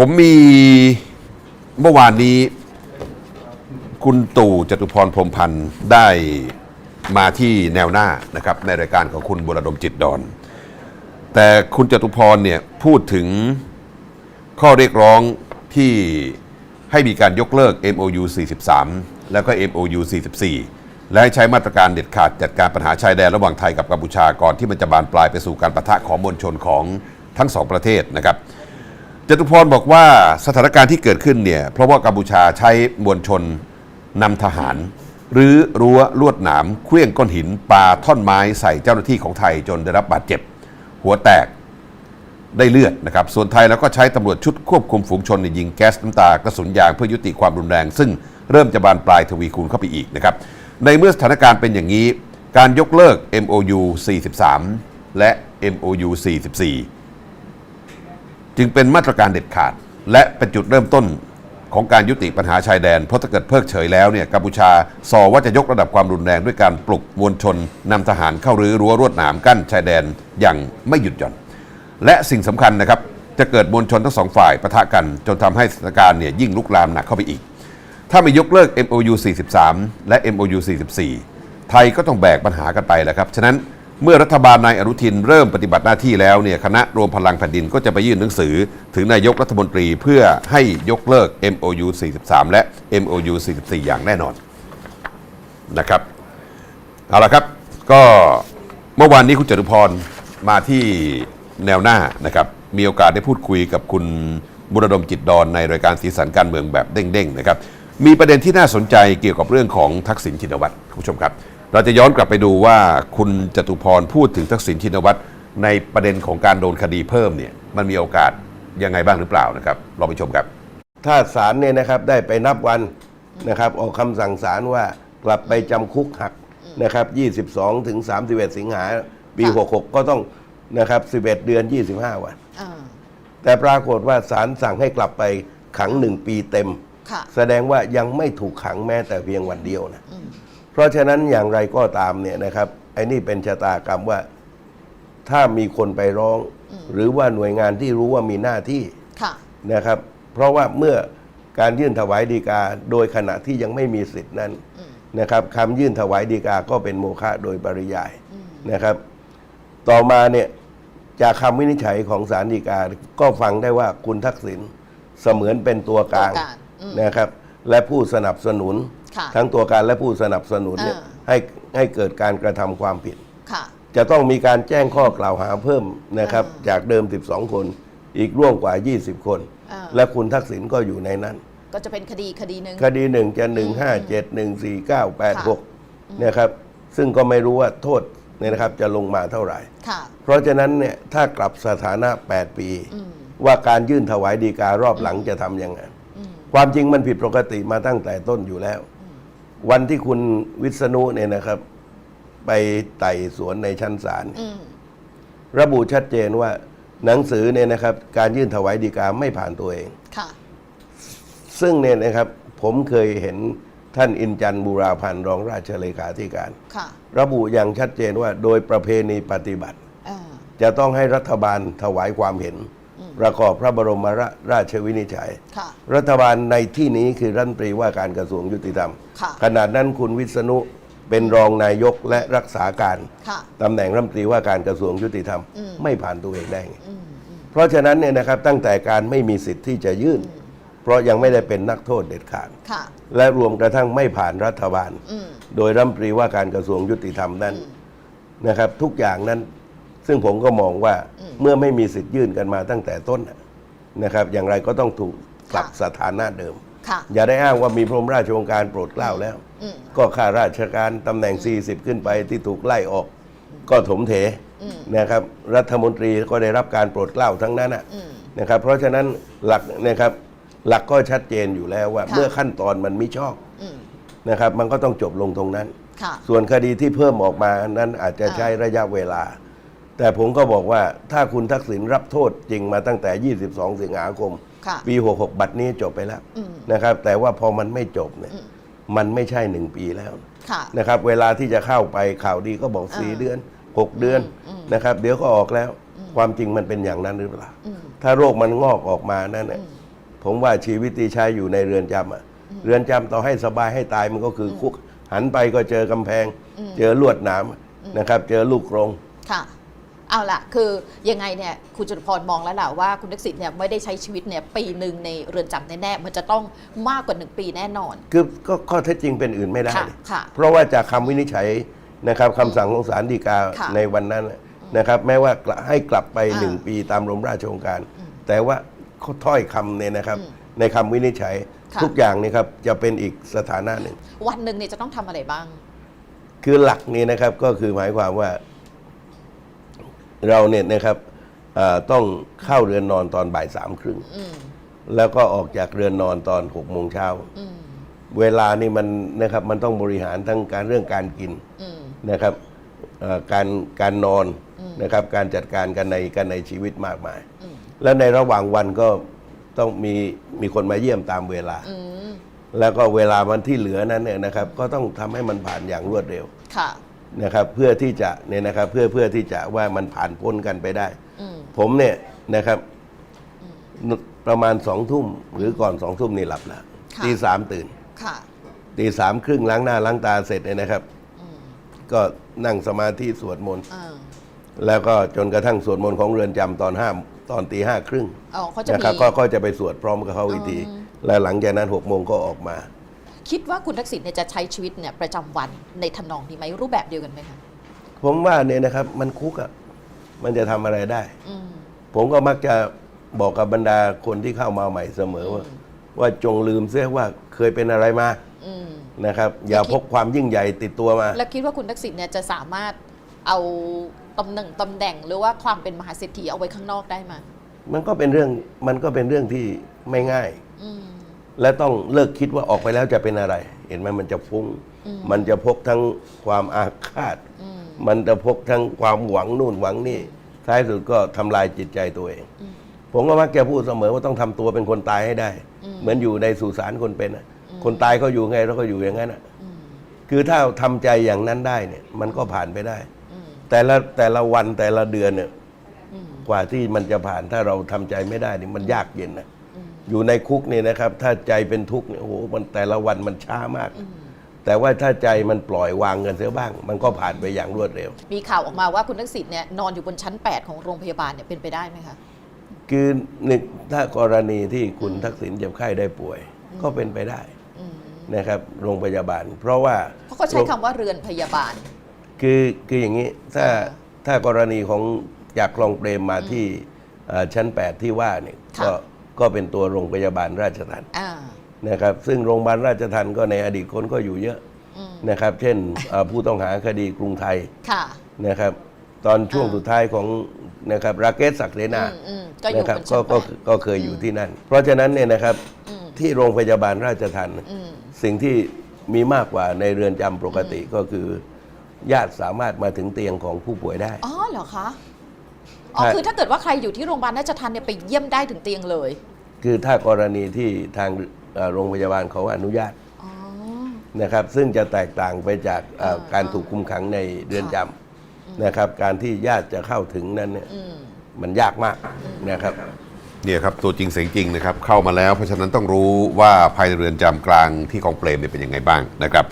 ผมมีเมื่อวานนี้ คุณตู่จตุพรพรมพันธ์ได้มาที่แนวหน้านะครับ ในรายการของคุณบุรดมจิตดอน แต่คุณจตุพรเนี่ยพูดถึงข้อเรียกร้องที่ให้มีการยกเลิก MOU 43 แล้วก็ MOU 44 และให้ใช้มาตรการเด็ดขาดจัดการปัญหาชายแดนระหว่างไทยกับกัมพูชาก่อนที่มันจะบานปลายไปสู่การประทะของมวลชนของทั้งสองประเทศนะครับ จตุพรบอกว่าสถานการณ์ที่เกิดขึ้นเนี่ยเพราะว่ากัมพูชาใช้มวลชนนำทหาร หรือรั้วลวดหนามเคลื่องก้อนหินปาท่อนไม้ใส่เจ้าหน้าที่ของไทยจนได้รับบาดเจ็บ หัวแตกได้เลือดนะครับ ส่วนไทยแล้วก็ใช้ตำรวจชุดควบคุมฝูงชนในยิงแก๊สน้ำตากระสุนยางเพื่อยุติความรุนแรง ซึ่งเริ่มจะบานปลายทวีคูณเข้าไปอีกนะครับในเมื่อสถานการณ์เป็นอย่างนี้ การยกเลิก MOU 43 และ MOU 44 จึงเป็นมาตรการเด็ดขาด และเป็นจุดเริ่มต้นของการยุติปัญหาชายแดน เพราะถ้าเกิดเพิกเฉยแล้วเนี่ยกัมพูชาสอว่าจะยกระดับความรุนแรงด้วยการปลุกมวลชนนำทหารเข้ารื้อรั้วรวดหนามกั้นชายแดนอย่างไม่หยุดหย่อน และสิ่งสำคัญนะครับจะเกิดมวลชนทั้งสองฝ่ายปะทะกัน จนทำให้สถานการณ์เนี่ยยิ่งลุกลามหนักเข้าไปอีก ถ้าไม่ยกเลิก MOU 43 และ MOU 44 ไทยก็ต้องแบกปัญหากันไปแหละครับฉะนั้น เมื่อรัฐบาลนายอนุทินเริ่มปฏิบัติหน้าที่แล้วเนี่ยคณะรวมพลังแผ่นดินก็จะไปยื่นหนังสือ ถึงนายกรัฐมนตรีเพื่อให้ยกเลิก MOU 43 และ MOU 44 อย่างแน่นอนนะครับเอาละครับ ก็เมื่อวานนี้คุณจตุพรมาที่แนวหน้านะครับ มีโอกาสได้พูดคุยกับคุณบุรดมจิตดอนในรายการสีสันการเมืองแบบเด้งๆนะครับ มีประเด็นที่น่าสนใจเกี่ยวกับเรื่องของทักษิณชินวัตรคุณผู้ชมครับ เราจะย้อนกลับไปดูว่าคุณจตุพรพูดถึงทักษิณชินวัตรในประเด็นของการโดนคดีเพิ่มเนี่ยมันมีโอกาสยังไงบ้างหรือเปล่านะครับลองไปชมครับ ถ้าศาลเนี่ยนะครับได้ไปนับวันนะครับออกคำสั่งศาลว่ากลับไปจำคุกหักนะครับ 22 ถึง 31 สิงหาปีค่ะ66 ก็ต้องนะครับ 11 เดือน 25 วันอ่าแต่ปรากฏว่าศาลสั่งให้กลับไปขังหนึ่งปีเต็มค่ะแสดงว่ายังไม่ถูกขังแม้แต่เพียงวันเดียวนะอืมเพ ราะฉะนั้นอย่างไรก็ตามเนี่ยนะครับไอ้นี่เป็นชะตากรรมว่าถ้ามีคนไปร้อง หรือว่าหน่วยงานที่รู้ว่ามีหน้าที่ค่ะนะครับ เพราะว่าเมื่อการยื่นถวายดีกาโดยขณะที่ยังไม่มีสิทธินั้นอืมนะครับคำยื่นถวายดีกาก็เป็นโมฆะโดยปริยายนะครับ ต่อมาเนี่ยจากคำวินิจฉัยของศาลฎีกาก็ฟังได้ว่าคุณทักษิณเสมือนเป็นตัวกลางตัวกลางอืมนะครับ และผู้สนับสนุนค่ะ ทั้งตัวการและผู้สนับสนุนเนี่ยอ่าให้ให้เกิดการกระทำความผิดค่ะจะต้องมีการแจ้งข้อกล่าวหาเพิ่มนะครับอ่าจากเดิม 12 คน อีกร่วมกว่า 20 คนอ่าและคุณทักษิณก็อยู่ในนั้น ก็จะเป็นคดีคดีหนึ่งคดีหนึ่งจะ 1 5 7 1 4 9 8 6นะครับซึ่งก็ไม่รู้ว่าโทษเนี่ยนะครับจะลงมาเท่าไหร่ค่ะเพราะฉะนั้นเนี่ยถ้ากลับสถานะ 8 ปีอืมว่าการยื่นถวายดีการอบหลังจะทำยังไงอืมความจริงมันผิดปกติมาตั้งแต่ต้นอยู่แล้ว วันที่คุณวิษณุเนี่ยนะครับ ไปไต่สวนในชั้นศาลอืมระบุชัดเจนว่าหนังสือเนี่ยนะครับ การยื่นถวายดีกาไม่ผ่านตัวเอง ค่ะ ซึ่งเนี่ยนะครับผมเคยเห็นท่านอินจันทร์บูราพันธ์รองราชเลขาธิการ ค่ะระบุอย่างชัดเจนว่าโดยประเพณีปฏิบัติอ่าจะต้องให้รัฐบาลถวายความเห็น ประกอบพระบรมราราชวินิจฉัยค่ะรัฐบาลในที่นี้คือรัฐมนตรีว่าการกระทรวงยุติธรรมค่ะขนาดนั้นคุณวิษณุเป็นรองนายกและรักษาการค่ะตำแหน่งรัฐมนตรีว่าการกระทรวงยุติธรรมอืมไม่ผ่านตัวเองได้ไงอืมอืมเพราะฉะนั้นเนี่ยนะครับตั้งแต่การไม่มีสิทธิ์ที่จะยื่น เพราะยังไม่ได้เป็นนักโทษเด็ดขาดค่ะและรวมกระทั่งไม่ผ่านรัฐบาลอืมโดยรัฐมนตรีว่าการกระทรวงยุติธรรมนั้นนะครับ ทุกอย่างนั้น ซึ่งผมก็มองว่าเมื่อไม่มีสิทธิ์ยื่นกันมาตั้งแต่ต้นน่ะนะครับ อย่างไรก็ต้องถูกกลับค่ะสถานะเดิมค่ะอย่าได้อ้างว่ามีพระบรมราชโองการโปรดเกล้าแล้วอืมก็ข้าราชการตำแหน่ง 40 ขึ้นไปที่ถูกไล่ออก ก็ถมเถนะครับ รัฐมนตรีก็ได้รับการโปรดเกล้าทั้งนั้นนะอืมนะครับ เพราะฉะนั้นหลักนะครับหลักก็ชัดเจนอยู่แล้วว่าค่ะเมื่อขั้นตอนมันไม่ชอบอืมนะครับ มันก็ต้องจบลงตรงนั้นค่ะส่วนคดีที่เพิ่มออกมานั้นอาจจะอ่าใช้ระยะเวลา แต่ผมก็บอกว่าถ้าคุณทักษิณรับโทษจริงมาตั้งแต่ 22 สิงหาคม ค่ะปี 66 บัตรนี้จบไปแล้วอืม นะครับ แต่ว่าพอมันไม่จบเนี่ย มันไม่ใช่หนึ่งปีแล้วค่ะ นะครับ เวลาที่จะเข้าไปข่าวดีก็บอกอ่า4เดือน 6 เดือนนะครับ เดี๋ยวก็ออกแล้ว ความจริงมันเป็นอย่างนั้นหรือเปล่า อืม ถ้าโรคมันงอกออกมานั่นน่ะผมว่าชีวิตที่ใช้อยู่ในเรือนจำอะเรือนจำต่อให้สบายให้ตายมันก็คือคุก หันไปก็เจอกำแพง เจอลวดหนามนะครับ เจอลูกกรง ค่ะ เอาล่ะคือยังไงเนี่ยคุณจตุพรมองแล้วแหละว่าคุณทักษิณเนี่ยไม่ได้ใช้ชีวิตเนี่ยปีหนึ่งในเรือนจำแน่ๆมันจะต้องมากกว่าหนึ่งปีแน่นอน คือก็ข้อเท็จจริงเป็นอื่นไม่ได้ ค่ะนี่ค่ะเพราะว่าจากคำวินิจฉัยนะครับคำสั่งของศาลฎีกาค่ะในวันนั้นนะครับแม้ว่ากลับให้กลับไปอ่าหนึ่งปีตามรมราชโองการ แต่ว่าข้อถ้อยคำเนี่ยนะครับ อืมในคำวินิจฉัยค่ะ ทุกอย่างนี่ครับจะเป็นอีกสถานะหนึ่ง วันหนึ่งเนี่ยจะต้องทำอะไรบ้าง คือหลักนี้นะครับก็คือหมายความว่า เราเนี่ยนะครับเอ่อต้องเข้าเรือนนอนตอนบ่ายสามครึ่งอืมแล้วก็ออกจากเรือนนอนตอนหกโมงเช้าอืมเวลานี่มันนะครับมันต้องบริหารทั้งการเรื่องการกินอืมนะครับเอ่อการการนอนอืมนะครับ การจัดการกันในกันในชีวิตมากมายอืมและในระหว่างวันก็ต้องมีมีคนมาเยี่ยมตามเวลาอืมแล้วก็เวลาวันที่เหลือนั้นเนี่ยนะครับ ก็ต้องทำให้มันผ่านอย่างรวดเร็วค่ะ นะครับเพื่อที่จะเนี่ยนะครับเพื่อเพื่อที่จะว่ามันผ่านพ้นกันไปได้ อืมผมเนี่ยนะครับประมาณสองทุ่มหรือก่อนสองทุ่มนี่หลับแล้วค่ะตีสามตื่นค่ะตีสามครึ่งล้างหน้าล้างตาเสร็จเนี่ยนะครับ อืมก็นั่งสมาธิสวดมนต์อ่าแล้วก็จนกระทั่งสวดมนต์ของเรือนจำตอนห้าตอนตีห้าครึ่ง อ๋อเขาจะนะมี ครับก็ก็จะไปสวดพร้อมกับเขาอีกที อืม แล้วหลังจากนั้นหกโมงก็ออกมา คิดว่าคุณทักษิณเนี่ยจะใช้ชีวิตเนี่ยประจำวันในทำนองนี้ไหมรูปแบบเดียวกันไหมคะผมว่าเนี่ยนะครับมันคุกอะ่ะมันจะทำอะไรได้อืมผมก็มักจะบอกกับบรรดาคนที่เข้ามาใหม่เสมอว่า ว่าจงลืมเสียว่าเคยเป็นอะไรมาอืมนะครับอย่าพกความยิ่งใหญ่ติดตัวมา แล้วคิดว่าคุณทักษิณเนี่ยจะสามารถเอาตำแหน่งตำแหน่งหรือว่าความเป็นมหาเศรษฐีเอาไว้ข้างนอกได้ไหมมันก็เป็นเรื่องมันก็เป็นเรื่องที่ไม่ง่ายอืม และต้องเลิกคิดว่าออกไปแล้วจะเป็นอะไร เห็นไหมมันจะฟุ้งอืมมันจะพกทั้งความอาฆาตอืมมันจะพกทั้งความหวังนู่นหวังนี่ ท้ายสุดก็ทำลายจิตใจตัวเองอืมผมก็มักจะพูดเสมอว่าต้องทำตัวเป็นคนตายให้ได้อืมเหมือนอยู่ในสุสานคนเป็นน่ะคนตายเขาอยู่ไงเราก็อยู่อย่างนั้นน่ะอืมคือถ้าทำใจอย่างนั้นได้เนี่ย มันก็ผ่านไปได้อืมแต่ละแต่ละวันแต่ละเดือนเนี่ยอืมกว่าที่มันจะผ่านถ้าเราทำใจไม่ได้นี่มันยากเย็นนะ อืมอยู่ในคุกนี่นะครับ ถ้าใจเป็นทุกข์เนี่ยโอ้โหมันแต่ละวันมันช้ามากอืมแต่ว่าถ้าใจมันปล่อยวางเงินเสียบ้าง มันก็ผ่านไปอย่างรวดเร็ว มีข่าวออกมาว่าคุณทักษิณเนี่ยนอนอยู่บนชั้น 8 ของโรงพยาบาลเนี่ยเป็นไปได้ไหมคะคือหนึ่งถ้ากรณีที่คุณทักษิณเจ็บไข้ได้ป่วย ก็เป็นไปได้อืมนะครับโรงพยาบาล เพราะว่าเพราะเขาใช้คำว่าเรือนพยาบาล คือคืออย่างนี้ถ้าอ่าถ้ากรณีของจากคลองเปรมมาที่เอ่อชั้น 8 ที่ว่าเนี่ยค่ะก็ ก็เป็นตัวโรงพยาบาลราชทัณฑ์อ่านะครับ ซึ่งโรงพยาบาลราชทัณฑ์ก็ในอดีตคนก็อยู่เยอะอืมนะครับ เช่นเอ่อผู้ต้องหาคดีกรุงไทยค่ะนะครับ ตอนช่วงอ่าสุดท้ายของนะครับราเกตศักดิ์เสนาอืมอืมก็อยู่นะครับบนชั้ก็นก็แปดก็เคยอยู่ที่นั่น เพราะฉะนั้นเนี่ยนะครับอืมที่โรงพยาบาลราชทัณฑ์อืมสิ่งที่มีมากกว่าในเรือนจำปกติก็คือ ญาติสามารถมาถึงเตียงของผู้ป่วยได้ อ๋อเหรอคะ อ๋อใช่คือถ้าเกิดว่าใครอยู่ที่โรงพยาบาลราชทัณฑ์เนี่ยไปเยี่ยมได้ถึงเตียงเลย คือถ้ากรณีที่ทางเอ่อโรงพยาบาลเขาอนุญาตอ๋อนะครับ ซึ่งจะแตกต่างไปจากเอ่ออ่าการถูกคุมขังในเรือนจำนะครับ การที่ญาติจะเข้าถึงนั้นเนี่ยอืมมันยากมากนะครับเนี่ยครับตัวจริงเสียงจริงนะครับเข้ามาแล้วเพราะฉะนั้นต้องรู้ว่าภายในเรือนจำกลางที่ของเปรมเนี่ยเป็นยังไงบ้างนะครับ